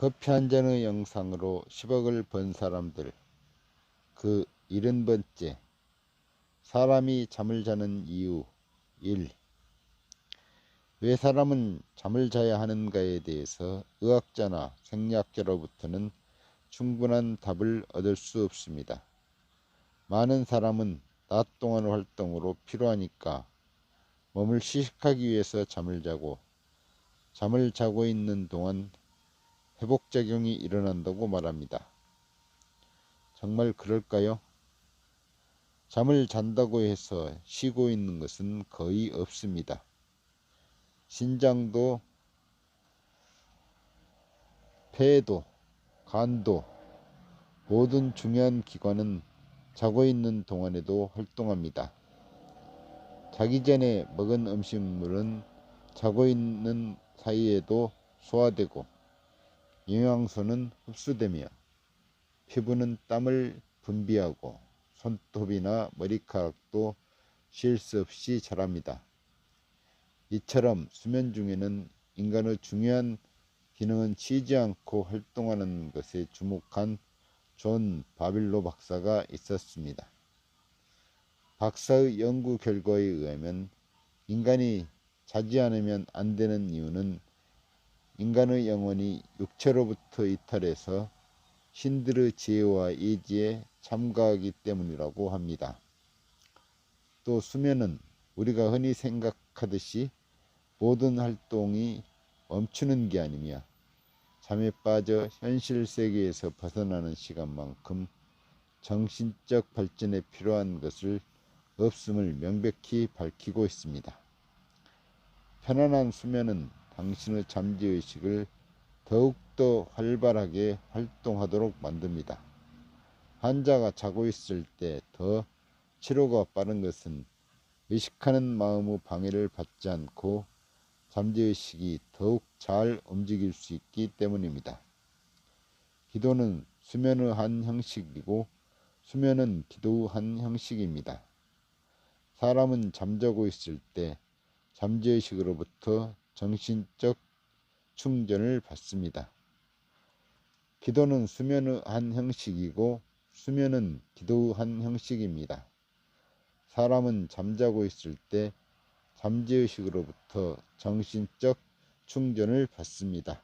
커피 한 잔의 영상으로 10억을 번 사람들 그 70번째 사람이 잠을 자는 이유 1. 왜 사람은 잠을 자야 하는가에 대해서 의학자나 생리학자로부터는 충분한 답을 얻을 수 없습니다. 많은 사람은 낮 동안 활동으로 피로하니까 몸을 휴식하기 위해서 잠을 자고 잠을 자고 있는 동안 회복작용이 일어난다고 말합니다. 정말 그럴까요? 잠을 잔다고 해서 쉬고 있는 것은 거의 없습니다. 신장도, 폐도, 간도, 모든 중요한 기관은 자고 있는 동안에도 활동합니다. 자기 전에 먹은 음식물은 자고 있는 사이에도 소화되고 영양소는 흡수되며 피부는 땀을 분비하고 손톱이나 머리카락도 쉴 수 없이 자랍니다. 이처럼 수면 중에는 인간의 중요한 기능은 쉬지 않고 활동하는 것에 주목한 존 바빌로 박사가 있었습니다. 박사의 연구 결과에 의하면 인간이 자지 않으면 안 되는 이유는 인간의 영혼이 육체로부터 이탈해서 신들의 지혜와 예지에 참가하기 때문이라고 합니다. 또 수면은 우리가 흔히 생각하듯이 모든 활동이 멈추는 게 아니며 잠에 빠져 현실 세계에서 벗어나는 시간만큼 정신적 발전에 필요한 것을 없음을 명백히 밝히고 있습니다. 편안한 수면은 당신의 잠재의식을 더욱더 활발하게 활동하도록 만듭니다. 환자가 자고 있을 때 더 치료가 빠른 것은 의식하는 마음의 방해를 받지 않고 잠재의식이 더욱 잘 움직일 수 있기 때문입니다. 기도는 수면의 한 형식이고 수면은 기도의 한 형식입니다. 사람은 잠자고 있을 때 잠재의식으로부터 정신적 충전을 받습니다. 기도는 수면의 한 형식이고 수면은 기도의 한 형식입니다. 사람은 잠자고 있을 때 잠재의식으로부터 정신적 충전을 받습니다.